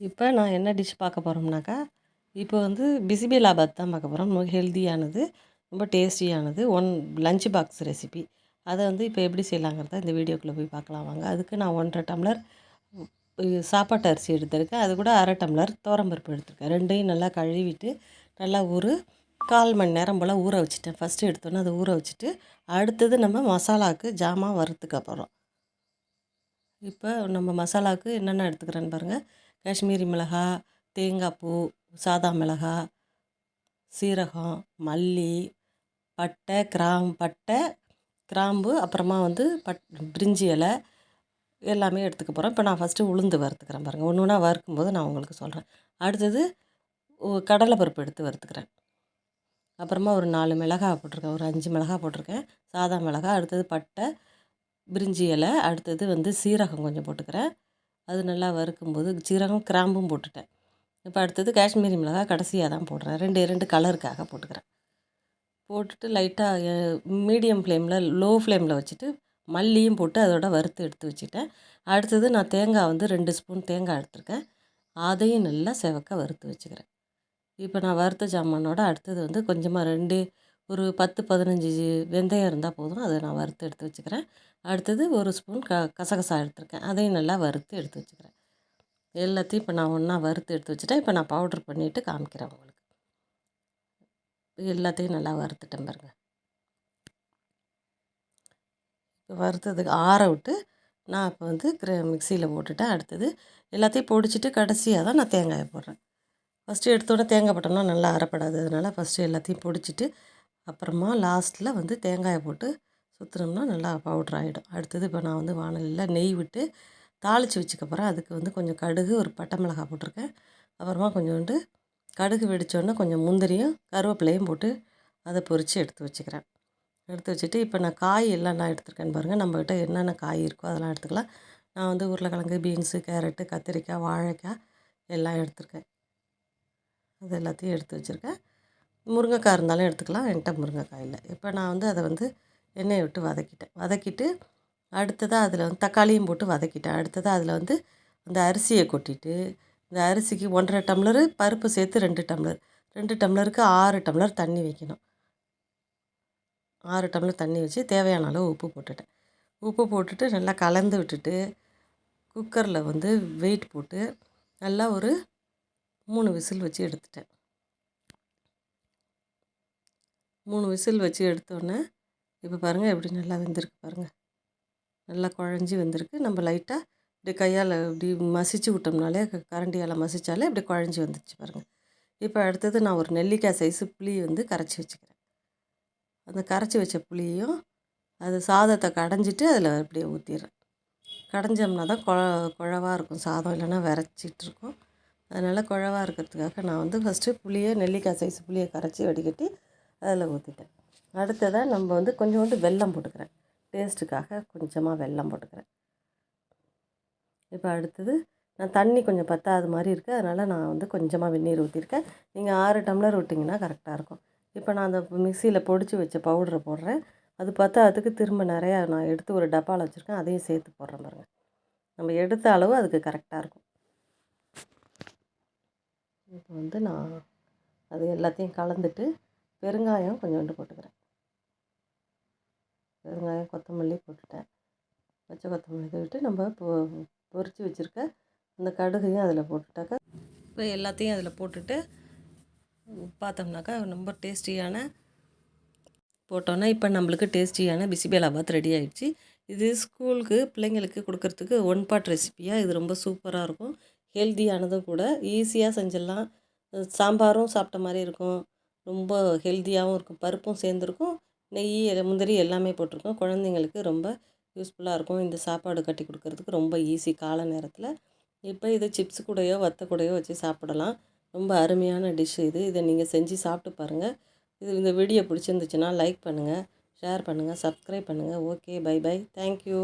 இப்போ நான் என்ன டிஷ் பார்க்க போகிறோம்னாக்கா இப்போ வந்து பிசிபிலாபாத் தான் பார்க்க போகிறோம் ரொம்ப ஹெல்த்தியானது ரொம்ப டேஸ்டியானது ஒன் லஞ்ச் பாக்ஸ் ரெசிபி அதை வந்து இப்போ எப்படி செய்யலாங்கிறத இந்த வீடியோக்குள்ளே போய் பார்க்கலாம் வாங்க. அதுக்கு நான் ஒன்றரை டம்ளர் சாப்பாட்டு அரிசி எடுத்திருக்கேன். அது கூட அரை டம்ளர் தோரம்பருப்பு எடுத்திருக்கேன். ரெண்டையும் நல்லா கழுவிட்டு நல்லா ஒரு கால் மணி நேரம் போல் ஊற வச்சுட்டேன். ஃபஸ்ட்டு எடுத்தோன்னே அதை ஊற வச்சுட்டு அடுத்தது நம்ம மசாலாவுக்கு ஜாமான் வறுத்துக்க போகிறோம் இப்போ நம்ம மசாலாவுக்கு என்னென்ன எடுத்துக்கிறேன்னு பாருங்கள் காஷ்மீரி மிளகாய் தேங்காய் பூ சாதா மிளகாய் சீரகம் மல்லி பட்டை கிராம் பட்டை கிராம்பு அப்புறமா வந்து பட் பிரிஞ்சி இலை எல்லாமே எடுத்துக்க போகிறேன் இப்போ நான் ஃபஸ்ட்டு உளுந்து வறுத்துக்கிறேன் பாருங்கள் ஒன்று ஒன்றா வறுக்கும்போது நான் உங்களுக்கு சொல்கிறேன் அடுத்தது கடலை கடலைப்பருப்பு எடுத்து வறுத்துக்கிறேன். அப்புறமா ஒரு நாலு மிளகாய் போட்டிருக்கேன். ஒரு அஞ்சு மிளகாய் போட்டிருக்கேன். சாதா மிளகாய் அடுத்தது பட்டை பிரிஞ்சி இலை அடுத்தது வந்து சீரகம் கொஞ்சம் போட்டுக்கிறேன். அது நல்லா வறுக்கும்போது சீரகம் கிராம்பும் போட்டுட்டேன். இப்போ அடுத்தது காஷ்மீரி மிளகாய் கடைசியாக தான் போடுறேன். ரெண்டு ரெண்டு கலருக்காக போட்டுக்கிறேன். போட்டுட்டு லைட்டாக மீடியம் ஃப்ளேமில் லோ ஃப்ளேமில் வச்சுட்டு மல்லியும் போட்டு அதோட வறுத்து எடுத்து வச்சுட்டேன். அடுத்தது நான் தேங்காய் வந்து ரெண்டு ஸ்பூன் தேங்காய் எடுத்துருக்கேன். அதையும் நல்லா செவக்க வறுத்து வச்சுக்கிறேன். இப்போ நான் வறுத்த ஜாமானோட அடுத்தது வந்து கொஞ்சமாக ரெண்டு ஒரு பத்து பதினஞ்சு வெந்தயம் இருந்தால் போதும். அதை நான் வறுத்து எடுத்து வச்சுக்கிறேன். அடுத்தது ஒரு ஸ்பூன் க கசகசா எடுத்திருக்கேன். அதையும் நல்லா வறுத்து எடுத்து வச்சுக்கிறேன். எல்லாத்தையும் இப்போ நான் ஒன்றா வறுத்து எடுத்து வச்சுட்டேன். இப்போ நான் பவுட்ரு பண்ணிவிட்டு காமிக்கிறேன் உங்களுக்கு. எல்லாத்தையும் நல்லா வறுத்துட்டேன் பாருங்க. இப்போ வறுத்ததுக்கு ஆற விட்டு நான் இப்போ வந்து கிர மிக்சியில் போட்டுட்டேன். அடுத்தது எல்லாத்தையும் பொடிச்சிட்டு கடைசியாக தான் நான் தேங்காயை போடுறேன். ஃபஸ்ட்டு எடுத்தோடனே தேங்காய் போட்டோம்னா நல்லா அரைப்படாது அதனால் ஃபஸ்ட்டு எல்லாத்தையும் பொடிச்சிட்டு அப்புறமா லாஸ்ட்டில் வந்து தேங்காயை போட்டு சுற்றினோம்னா நல்லா பவுட்ரு ஆகிடும் அடுத்தது இப்போ நான் வந்து வானலியில் நெய் விட்டு தாளித்து வச்சுக்க போகிறேன் அதுக்கு வந்து கொஞ்சம் கடுகு ஒரு பட்டை மிளகாய் போட்டிருக்கேன். அப்புறமா கொஞ்சோண்டு கடுகு வெடித்தோடனே கொஞ்சம் முந்திரியும் கருவேப்பிலையும் போட்டு அதை பொரித்து எடுத்து வச்சுக்கிறேன். எடுத்து வச்சுட்டு இப்போ நான் காய் எல்லாம் நான் எடுத்துருக்கேன்னு பாருங்கள் நம்மக்கிட்ட என்னென்ன காய் இருக்கோ அதெல்லாம் எடுத்துக்கலாம். நான் வந்து உருளைக்கிழங்கு பீன்ஸு கேரட்டு கத்திரிக்காய் வாழைக்காய் எல்லாம் எடுத்திருக்கேன். அது எல்லாத்தையும் எடுத்து வச்சுருக்கேன். முருங்கைக்காய் இருந்தாலும் எடுத்துக்கலாம். என்கிட்ட முருங்கைக்காய் இல்லை. இப்போ நான் வந்து அதை வந்து எண்ணெயை விட்டு வதக்கிட்டேன். வதக்கிட்டு அடுத்ததாக அதில் வந்து தக்காளியும் போட்டு வதக்கிட்டேன். அடுத்ததாக அதில் வந்து அந்த அரிசியை கொட்டிட்டு இந்த அரிசிக்கு ஒன்றரை டம்ளரு பருப்பு சேர்த்து ரெண்டு டம்ளர். ரெண்டு டம்ளருக்கு ஆறு டம்ளர் தண்ணி வைக்கணும். ஆறு டம்ளர் தண்ணி வச்சு தேவையான அளவு உப்பு போட்டுட்டேன். உப்பு போட்டுட்டு நல்லா கலந்து விட்டுட்டு குக்கரில் வந்து வெயிட் போட்டு நல்லா ஒரு மூணு விசில் வச்சு எடுத்துட்டேன். மூணு விசில் வச்சு எடுத்தோடனே இப்போ பாருங்கள் எப்படி நல்லா வெந்திருக்கு பாருங்கள் நல்லா குழஞ்சி வந்திருக்கு. நம்ம லைட்டாக இப்படி கையால் இப்படி மசிச்சு விட்டோம்னாலே கரண்டியால் மசித்தாலே இப்படி குழஞ்சி வந்துடுச்சு பாருங்கள் இப்போ அடுத்தது நான் ஒரு நெல்லிக்காய் சைஸு புளி வந்து கரைச்சி வச்சுக்கிறேன். அந்த கரைச்சி வச்ச புளியையும் அது சாதத்தை கடைஞ்சிட்டு அதில் அப்படியே ஊற்றிடுறேன் கடைஞ்சோம்னா தான் குழ குழவாக இருக்கும். சாதம் இல்லைன்னா விதச்சிட்டுருக்கும் அதனால் குழவாக இருக்கிறதுக்காக நான் வந்து ஃபஸ்ட்டு புளியை நெல்லிக்காய் சைஸ் புளியை கரைச்சி வடிகட்டி அதில் ஊற்றிட்டேன். அடுத்ததாக நம்ம வந்து கொஞ்சோண்டு வெல்லம் போட்டுக்கிறேன். டேஸ்ட்டுக்காக கொஞ்சமாக வெல்லம் போட்டுக்கிறேன். இப்போ அடுத்தது நான் தண்ணி கொஞ்சம் பத்தாது மாதிரி இருக்குது அதனால் நான் வந்து கொஞ்சமாக வெந்நீர் ஊற்றிருக்கேன் நீங்கள் ஆறு டம்ளர் விட்டிங்கன்னா கரெக்டாக இருக்கும். இப்போ நான் அந்த மிக்சியில் பொடிச்சு வச்ச பவுடரை போடுறேன். அது பார்த்தா அதுக்கு திரும்ப நிறையா நான் எடுத்து ஒரு டப்பாவில் வச்சுருக்கேன். அதையும் சேர்த்து போடுறேன் பாருங்கள் நம்ம எடுத்த அளவு அதுக்கு கரெக்டாக இருக்கும். இப்போ வந்து நான் அது எல்லாத்தையும் கலந்துட்டு பெருங்காயம் கொஞ்சோண்டு போட்டுக்கிறேன். பெருங்காயம் கொத்தமல்லி போட்டுட்டேன். பச்சை கொத்தமல்லி விட்டு நம்ம பொ பொரித்து வச்சுருக்க அந்த கடுகையும் அதில் போட்டுட்டாக்கா இப்போ எல்லாத்தையும் அதில் போட்டுட்டு பார்த்தோம்னாக்கா ரொம்ப டேஸ்டியான போட்டோன்னா இப்போ நம்மளுக்கு டேஸ்டியான பிசிபேலாபாத் ரெடி ஆகிடுச்சு இது ஸ்கூலுக்கு பிள்ளைங்களுக்கு கொடுக்கறதுக்கு ஒன் பார்ட் ரெசிபியாக இது ரொம்ப சூப்பராக இருக்கும். ஹெல்த்தியானதும் கூட ஈஸியாக செஞ்சிடலாம். சாம்பாரும் சாப்பிட்ட மாதிரி இருக்கும். ரொம்ப ஹெல்த்தியாகவும் இருக்கும். பருப்பும் சேர்ந்துருக்கும். நெய் முந்திரி எல்லாமே போட்டிருக்கோம். குழந்தைங்களுக்கு ரொம்ப யூஸ்ஃபுல்லாக இருக்கும். இந்த சாப்பாடு கட்டி கொடுக்கறதுக்கு ரொம்ப ஈஸி காலை நேரத்தில். இப்போ இது சிப்ஸ் கூடையோ வத்த கூடையோ வச்சு சாப்பிடலாம். ரொம்ப அருமையான டிஷ்ஷு இது. இதை நீங்கள் செஞ்சு சாப்பிட்டு பாருங்கள் இது இந்த வீடியோ பிடிச்சிருந்துச்சுன்னா லைக் பண்ணுங்கள் ஷேர் பண்ணுங்கள் சப்ஸ்கிரைப் பண்ணுங்கள் ஓகே பை பை தேங்க்யூ